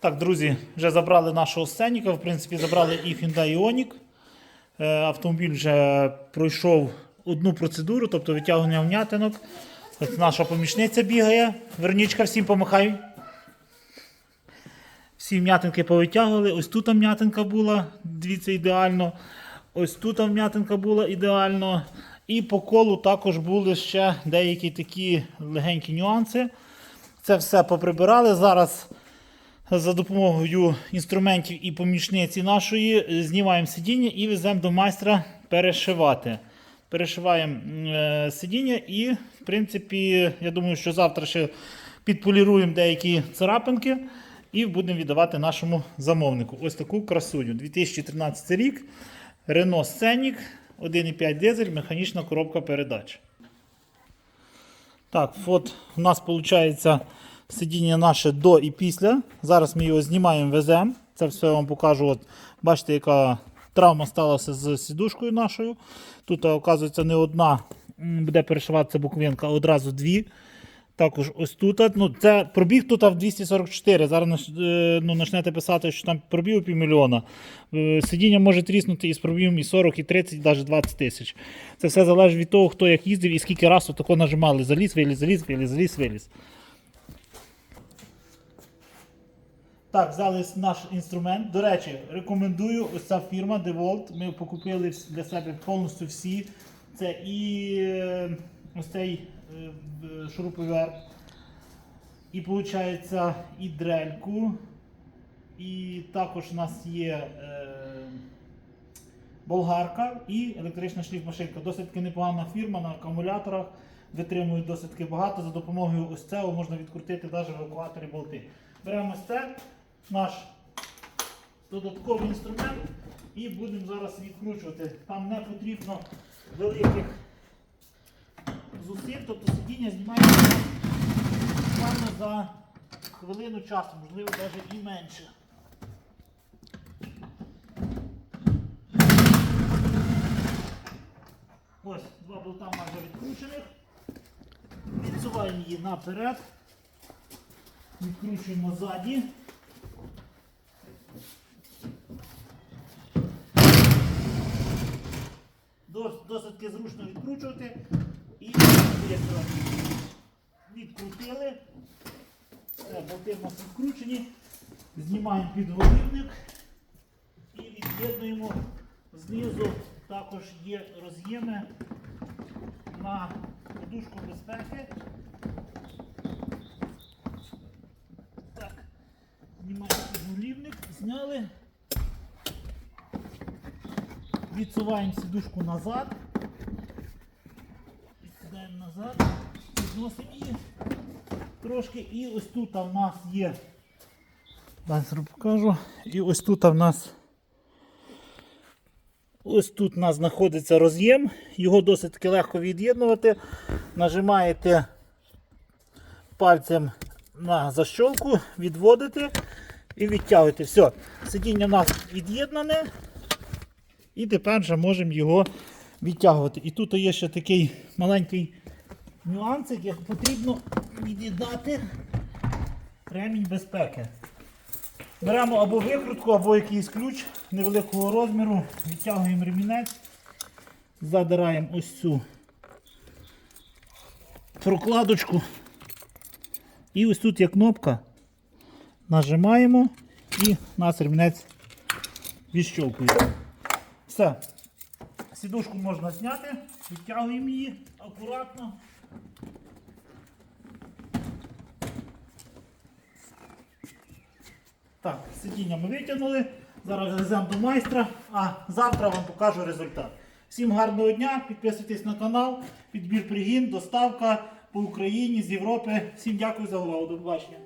Так, друзі, вже забрали нашого сценіка. В принципі, забрали і Hyundai Ioniq. Е, Автомобіль вже пройшов одну процедуру, тобто витягування внятинок. Ось наша помічниця бігає. Вернічка, всім помахай. Всі м'ятинки повитягували. Ось тут м'ятинка була, дивіться, ідеально. Ось тут м'ятинка була ідеально. І по колу також були ще деякі такі легенькі нюанси. Це все поприбирали. Зараз за допомогою інструментів і помічниці нашої е, знімаємо сидіння і веземо до майстра перешивати. Перешиваємо е, сидіння і, в принципі, я думаю, що завтра ще підполіруємо деякі царапинки і будемо віддавати нашому замовнику. Ось таку красуню. 2013 рік. Renault Scenic, 1,5 дизель, механічна коробка передач. Так, от у нас виходить сидіння наше до і після. Зараз ми його знімаємо, веземо. Це все я вам покажу. От, бачите, яка травма сталася з сідушкою нашою. Тут, оказується, не одна буде перешиватися буковинка, а одразу дві. Також ось тут. Ну, це пробіг тут в 244. Зараз е, ну, почнете писати, що там пробіг півмільйона. Е, Сидіння може тріснути із пробігом і 40, і 30, і навіть 20 тисяч. Це все залежить від того, хто як їздив і скільки разів тако нажимали. Заліз, виліз, заліз, виліз, заліз, виліз. Так, взяли наш інструмент. До речі, рекомендую ось ця фірма DeWalt. Ми покупили для себе повністю всі. Це і е, ось цей е, шуруповерт, і виходить, і дрельку. І також у нас є е, болгарка і електрична шліфмашинка. Досить непогана фірма на акумуляторах. Витримує досить багато. За допомогою ось цього можна відкрутити навіть в евакуаторі болти. Беремо це, наш додатковий інструмент, і будемо зараз відкручувати. Там не потрібно великих зусиль, тобто сидіння знімається буквально за хвилину часу, можливо, навіть і менше. Ось два болта майже відкручених. Відсуваємо її наперед. Відкручуємо ззаді. Дос- Досить таки зручно відкручувати. І відкрутили. Все, болти в нас відкручені. Знімаємо підголівник і від'єднуємо знизу. Також є роз'єми на подушку безпеки. Так, знімаємо підголівник, зняли. Відсуваємо сідушку назад. Назад, підносимо її трошки. І ось тут в нас є. Зараз покажу. І ось тут в нас. Ось тут у нас знаходиться роз'єм. Його досить таки легко від'єднувати. Нажимаєте пальцем на защолку, відводите і відтягуєте. Все, сидіння у нас від'єднане. І тепер вже можемо його відтягувати. І тут є ще такий маленький нюансик, як потрібно від'єднати ремінь безпеки. Беремо або викрутку, або якийсь ключ невеликого розміру, відтягуємо ремінець, задираємо ось цю прокладочку. І ось тут є кнопка. Нажимаємо і нас ремінець відщолкується. Все. Сідушку можна зняти, відтягуємо її акуратно. Так, сидіння ми витягнули. Зараз веземо до майстра, а завтра вам покажу результат. Всім гарного дня, підписуйтесь на канал, підбір пригін, доставка по Україні з Європи. Всім дякую за увагу. До побачення.